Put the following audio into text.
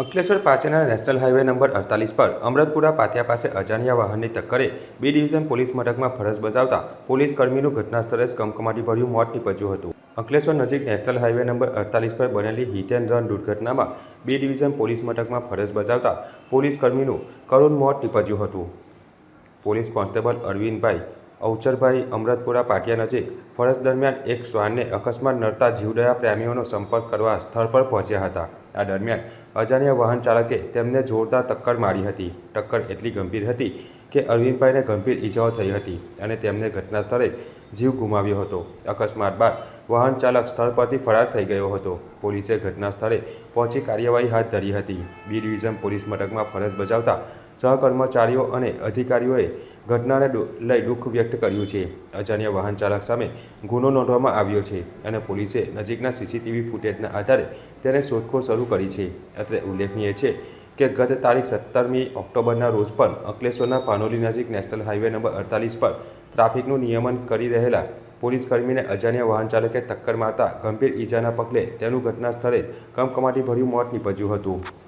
અંકલેશ્વર પાસેના national highway number અડતાલીસ પર અમરતપુરા પાટિયા પાસે અજાણ્યા વાહનની ટક્કરે બી ડિવિઝન પોલીસ મથકમાં ફરજ બજાવતા પોલીસ કર્મીનું ઘટના સ્થળે જ કમકમાટીભર્યું મોત નીપજ્યું હતું. અંકલેશ્વર નજીક નેશનલ હાઈવે નંબર અડતાલીસ પર બનેલી હિટ એન્ડ રન દુર્ઘટનામાં બી ડિવિઝન પોલીસ મથકમાં ફરજ બજાવતા પોલીસ કર્મીનું કરુણ મોત નીપજ્યું હતું. પોલીસ કોન્સ્ટેબલ અરવિંદભાઈ, અવચરભાઈ, અમરતપુરા પાટિયા નજીક ફરજ દરમિયાન એક શ્વાનને અકસ્માત નડતા જીવદયા પ્રેમીઓનો સંપર્ક કરવા સ્થળ પર પહોંચ્યા હતા. આ દરમિયાન અજાણ્યા વાહન ચાલકે તેમને જોરદાર ટક્કર મારી હતી. ટક્કર એટલી ગંભીર હતી કે અરવિંદભાઈને ગંભીર ઈજાઓ થઈ હતી અને તેમને ઘટના સ્થળે જીવ ગુમાવ્યો હતો. અકસ્માત બાદ વાહન ચાલક સ્થળ પરથી ફરાર થઈ ગયો હતો. પોલીસે ઘટના સ્થળે પહોંચી કાર્યવાહી હાથ ધરી હતી. બી ડિવિઝન પોલીસ મથકમાં ફરજ બજાવતા સહકર્મચારીઓ અને અધિકારીઓએ ઘટનાને લઈ દુઃખ વ્યક્ત કર્યું છે. અજાણ્યા વાહન ચાલક સામે ગુનો નોંધવામાં આવ્યો છે અને પોલીસે નજીકના સીસીટીવી ફૂટેજના આધારે તેને શોધખોળ શરૂ કરી છે. અત્રે ઉલ્લેખનીય છે કે ગત તારીખ સત્તરમી ઓક્ટોબરના રોજ પણ અંકલેશ્વરના પાનોલી નજીક નેશનલ હાઈવે નંબર અડતાલીસ પર ટ્રાફિકનું નિયમન કરી રહેલા પોલીસ કર્મીને અજાણ્યા વાહન ચાલકે ટક્કર મારતા ગંભીર ઈજાના પગલે તેનું ઘટના સ્થળે જ કમકમાટીભર્યું મોત નીપજ્યું હતું.